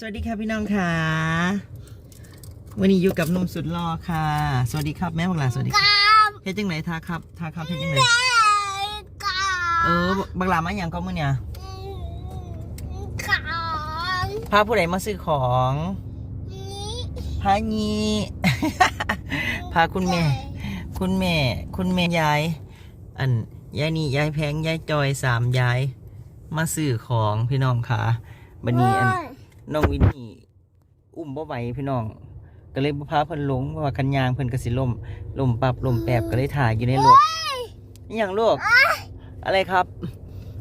สวัสดีค่ะพี่น้องค่ะ วันนี้อยู่กับหนุ่มสุดหล่อค่ะ สวัสดีครับแม่บังหลาสวัสดีครับกับเฮ็ดจังไหนทาครับทาครับเฮ็ดจังไหนแม่กับเออบังหลามาอย่างก็มื้อเนี่ยกับพาผู้ใดมาซื้อของนี้พายีพาคุณแม่ คุณแม่ คุณแม่ยาย อันยายนี่ยายแพงยายจอยสามยาย มาซื้อของพี่น้องค่ะบันนี้อัน น้องวินนี่อุ้มบ่ไหวพี่น้อง ก็เลยบ่พาเพิ่นลงเพราะว่าคันยางเพิ่นก็สิล่มล่มปับล่มแปบก็เลยถ่ายอยู่ในรถอหย่างลูกอะไรครับ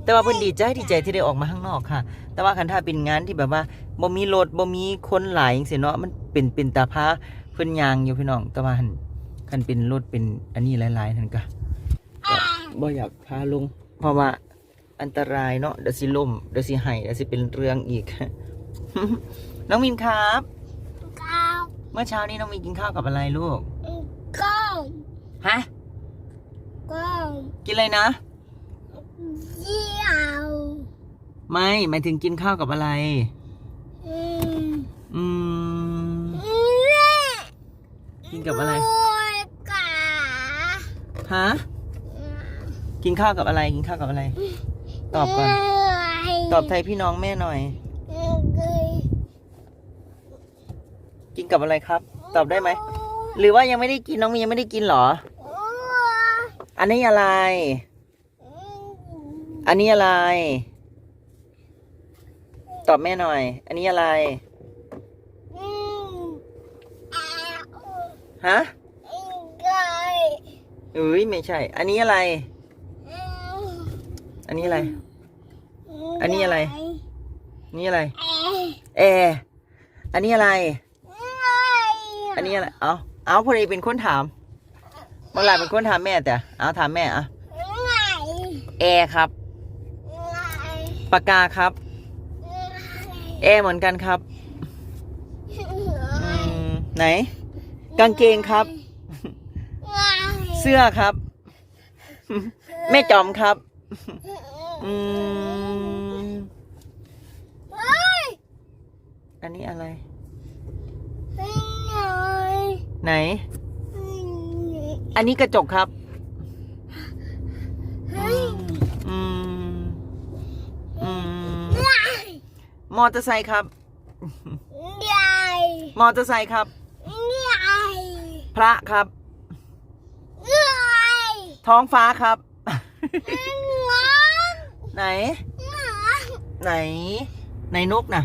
แต่ว่าเพิ่นดีใจดีใจที่ได้ออกมาข้างนอกค่ะ แต่ว่าคันถ้าเป็นงานที่แบบว่าบ่มีรถบ่มีคนหลายจังซี่เนาะมันเป็นเป็นตาพาเพิ่นยางอยู่พี่น้องแต่ว่าคันคันเป็นรถเป็นอันนี้หลายๆนั่นก็ก็บ่อยากพาลงเพราะว่าอันตรายเนาะเดี๋ยวสิล่มเดี๋ยวสิให้เดี๋ยวสิเป็นเรื่องอีก น้องมินครับกับเมื่อเช้านี้น้องมินกินข้าวกับอะไรลูกก้องฮะก้องกินอะไรนะเยี่ยวไม่หมายถึงกินข้าวกับอะไร อืมอืมแม่กินกับอะไรโอ้ยกาฮะกินข้าวกับอะไร กินข้าวกับอะไร ตอบก่อน ตอบไทยพี่น้องแม่หน่อย กับอะไรครับ ตอบได้ไหม หรือว่ายังไม่ได้กินน้องมินยังไม่ได้กินเหรอ อันนี้อะไร อันนี้อะไร ตอบแม่หน่อย อันนี้อะไร ฮะเอ้ยไม่ใช่ อันนี้อะไร อันนี้อะไร อันนี้อะไร นี่อะไร แอร์อันนี้อะไร อันนี้อะไร เอาเอาพอดีเป็นคนถามบางหลายเป็นคนถามแม่แต่ เอาถามแม่อะแอร์ครับ ปากกาครับ แอร์เหมือนกันครับอืมไหน กางเกงครับ เสื้อครับ แม่จอมครับ อืมอันนี้อะไร ไหน อันนี้กระจกครับ อืม อืม มอเตอร์ไซค์ครับ มอเตอร์ไซค์ครับ พระครับ ท้องฟ้าครับ ไหน ไหน ไหนนกน่ะ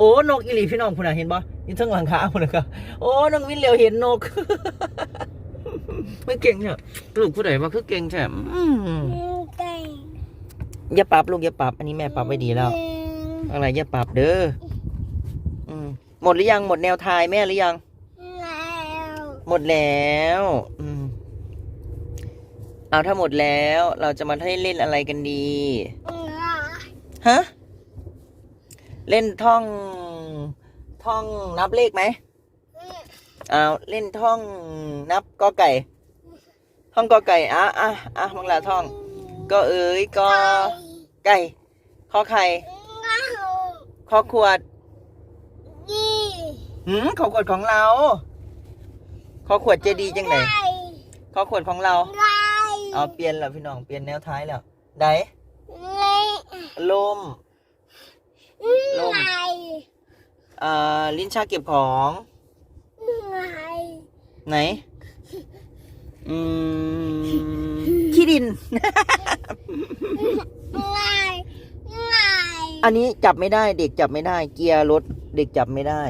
โอ้นกอีหลีพี่น้องคุณน่ะเห็นบ่อยู่ทั้งหลังคาคุณนะครับโอ้น้องวินเหลียวเห็นนกไม่เก่งเนี่ยลูกผู้ใดมาคือเก่งแท้อืมอย่าปรับลูกอย่าปรับอันนี้แม่ปรับไว้ดีแล้ว อะไรอย่าปรับเด้ออืมหมดหรือยังหมดแนวทายแม่หรือยังหมดแล้วอืมเอาถ้าหมดแล้ว เราจะมาให้เล่นอะไรกันดีฮะ เล่นท่องท่องนับเลขไหมเอาเล่นท่องนับกอไก่ ท่องกอไก่อะอะอะมังลาท่อง ก็เอ๋ยกอไก่ขอไข่ขอขวดหืมขอขวดของเราขอขวดเจดีจังไหนขอขวดของเราเอาเปลี่ยนแล้วพี่น้องเปลี่ยนแนวท้ายแล้ว ไดลม ลม อ่าลิ้นชักเก็บของไหน อืมขี้ดินอันนี้จับไม่ได้เด็กจับไม่ได้ เกียร์รถเด็กจับไม่ได้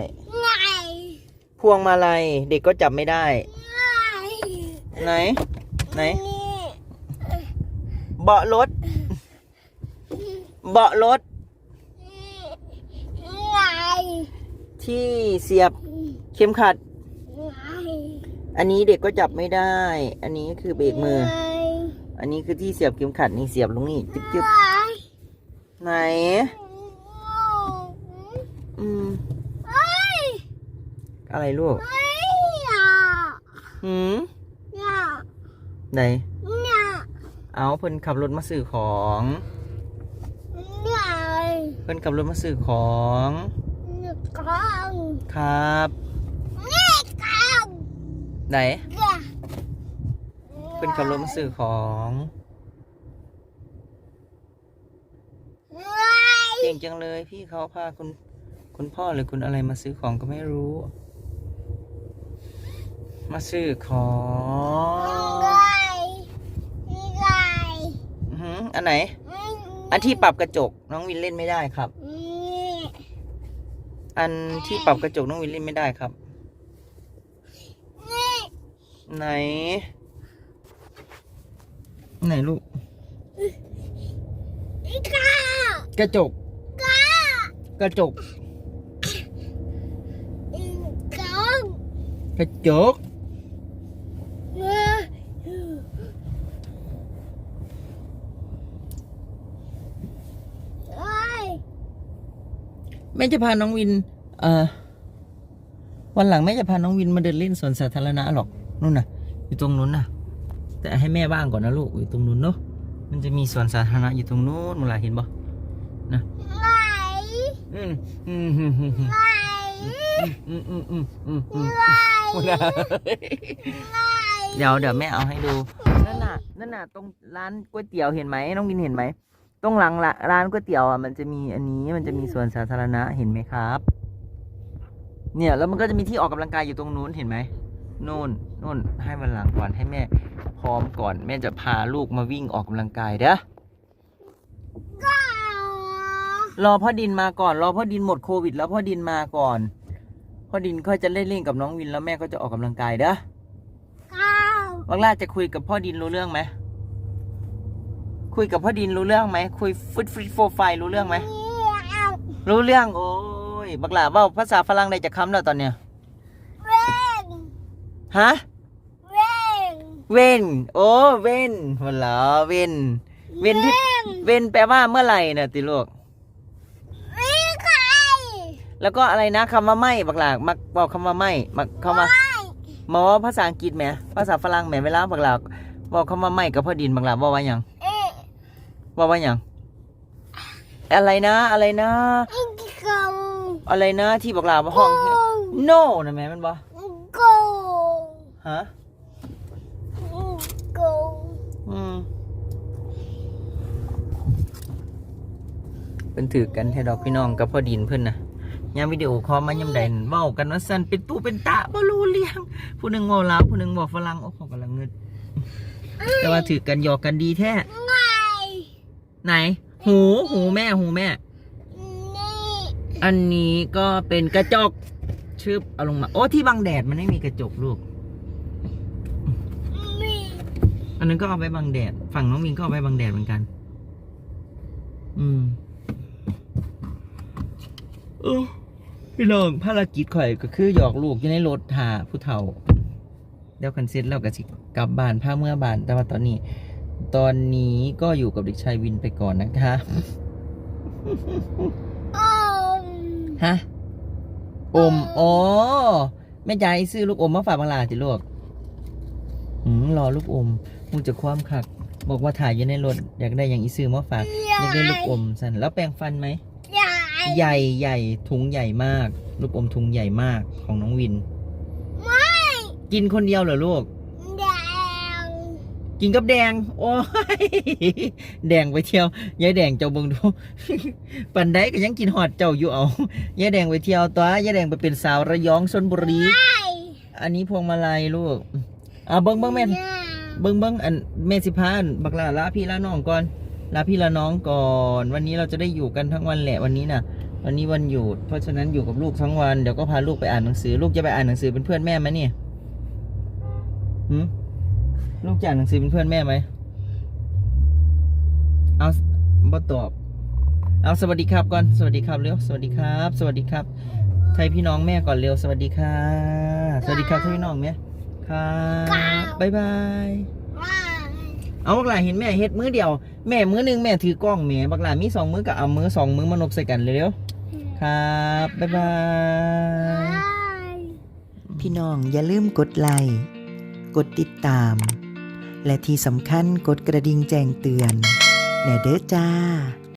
พวงมาลัยเด็กก็จับไม่ได้ไหน ไหนเบาะรถ เบาะรถ ที่เสียบเข็มขัด อันนี้เด็กก็จับไม่ได้ อันนี้คือเบรกมือ อันนี้คือที่เสียบเข็มขัดนี่เสียบลงนี่จึ๊บจึ๊บไหน อืมอะไรลูกหืมไหน เอาเพิ่นขับรถมาซื้อของ เพิ่นขับรถมาซื้อของ กกล่องครับ นี่กล่องไหนเกลือเป็นขับรถมาซื้อของเฮ้ยเก่งจังเลยพี่เขาพาคุณคุณพ่อหรือคุณอะไรมาซื้อของก็ไม่รู้ มาซื้อของไก่นี่ไก่อื้อหืออันไหน อันที่ปรับกระจกน้องวินเล่นไม่ได้ครับนี่ อันที่ปรับกระจกน้องวินเล่นไม่ได้ครับนี่ไหน ไหนลูกนี่กากระจกกากระจกอีกล่องกระจก เฮ้ยเฮ้ย แม่จะพาน้องวิน เอ่อ วันหลังแม่จะพาน้องวินมาเดินเล่นสวนสาธารณะหรอกนู่นน่ะ อยู่ตรงนู้นน่ะ แต่ให้แม่บ้างก่อนนะลูกอยู่ตรงนู้นเนาะมันจะมีสวนสาธารณะอยู่ตรงนู้นเวลาเห็นบ่ไหนอืมอืมอืมอืมอืมไหนอืมอืมอืมอืมอืมไหนเดี๋ยวเดี๋ยวแม่เอาให้ดูนั่นน่ะนั่นน่ะตรงร้านก๋วยเตี๋ยวเห็นไหมน้องวินเห็นไหม ตรงหลังละร้านก๋วยเตี๋ยวอะมันจะมีอันนี้มันจะมีสวนสาธารณะเห็นไหมครับ เนี่ยแล้วมันก็จะมีที่ออกกำลังกายอยู่ตรงนู้นเห็นไหมนู่นนู่นให้วันหลังก่อนให้แม่ พร้อมก่อนแม่จะพาลูกมาวิ่งออกกำลังกายเด้อก้าวรอพ่อดินมาก่อน รอพ่อดินหมดโควิด แล้วพ่อดินมาก่อน พ่อดินก็จะเล่นเล่นกับน้องวินแล้วแม่ก็จะออกกำลังกายเด้อก้าววังล่าจะคุยกับพ่อดินรู้เรื่องไหม คุยกับพ่อดินรู้เรื่องไหม คุยฟุตฟิตโฟไฟรู้เรื่องไหมนี่เอารู้เรื่อง โอ้ย บักหลาเว่าภาษาฝรั่งได้จะคำแล้วตอนเนี้ยเว้นฮะ เว้นเว้นโอ้ เว้นวันละเว้นเว้นที่ เว้นแปลว่าเมื่อไหร่เนี่ยติลูกมีใครแล้วก็อะไรนะคำว่าไม่บักหลามักบอกคำว่าไม่มักคำว่าไม่หมอภาษาอังกฤษไหมภาษาฝรั่งไหมเวลาบักหลาบอกคำว่าไม่กับพ่อดินบักหลาว่าว่าหยังเอ๊ะ ว่าว่าหยังอะไรนะ อะไรนะอีกกล่องอะไรนะที่บักหลาว่าห้อง no นะแม่มันบ่กล่องฮะกล่องอืมเป็นถือกันแท้ดอกพี่น้องกับพ่อดินเพื่อนนะยามวิดีโอคอลมายามใดนั่นเว้ากันว่าสั่นเป็นตู้เป็นตะบ่รู้เรื่องผู้หนึงเว้าลาวผู้หนึงเว้าฝรั่งโอ้โหกำลังเงิดแต่ว่าถือกันหยอกกันดีแท้ไง ไหน หูหูแม่หูแม่ นี่อันนี้ก็เป็นกระจกชึบเอาลงมา โอ้ที่บังแดดมันไม่มีกระจกลูก มีอันนั้นก็เอาไว้บังแดด ฝั่งน้องมินก็เอาไว้บังแดดเหมือนกัน อืมเออพี่น้องภารกิจข่อยก็คือหยอกลูกอยู่ในรถหาผู้เฒ่า เดี๋ยวคันเซ็ตแล้วก็สิกลับบ้านพาเมื่อบ้านแต่ว่าตอนนี้ ตอนนี้ก็อยู่กับเด็กชายวินไปก่อนนะคะโอ้มฮะอมอ๋อแม่ยายซื้อลูกอมมาฝากบางลาจิลูกอืมรอลูกอมมึงจะคว้ามคัก บอกว่าถ่ายอยู่ในรถอยากได้อย่างอีซื้อมาฝากอยากได้ลูกอมสันแล้วแปรงฟันไหมใหญ่ใหญ่ใหญ่ถุงใหญ่มาก ลูกอมถุงใหญ่มากของน้องวิน ไม่ กินคนเดียวเหรอลูกแดง กินกับแดง โอ้ย แดงไปเที่ยวยายแดงเจ้าเบิ่งดูปันได้ก็ยังกินหอดเจ้าอยู่เอายายแดงไปเที่ยวตัวยายแดงไปเป็นสาวระยองชนบุรี อันนี้พวงมาลัยลูกอ่าเบิ้งเบิ้งแม่เบิ้งเบิ้งอันแม่สิพาอันบักลาลาพี่ลาน้องก่อนลาพี่ลาน้องก่อน วันนี้เราจะได้อยู่กันทั้งวันแหละวันนี้น่ะ วันนี้วันหยุดเพราะฉะนั้นอยู่กับลูกทั้งวันเดี๋ยวก็พาลูกไปอ่านหนังสือ ลูกจะไปอ่านหนังสือเป็นเพื่อนแม่ไหมเนี่ยหืม ลูกจะอ่านหนังสือเป็นเพื่อนแม่ไหม เอาบ่ตอบ เอาสวัสดีครับก่อน สวัสดีครับเร็ว สวัสดีครับ สวัสดีครับ ไทยพี่น้องแม่ก่อนเร็ว สวัสดีค่ะ สวัสดีครับไทยพี่น้องแม่ครับบ๊ายบายว้าเอาบักหลาเห็นแม่เฮ็ดมือเดียว แม่มือหนึงแม่ถือกล้องแม่บักหลามีสองมือกับเอามือสองมือมานบใส่กันเร็วๆครับบ๊ายบาย พี่น้องอย่าลืมกดไลค์ กดติดตาม และที่สำคัญกดกระดิ่งแจ้งเตือนแน่เด้อจ้า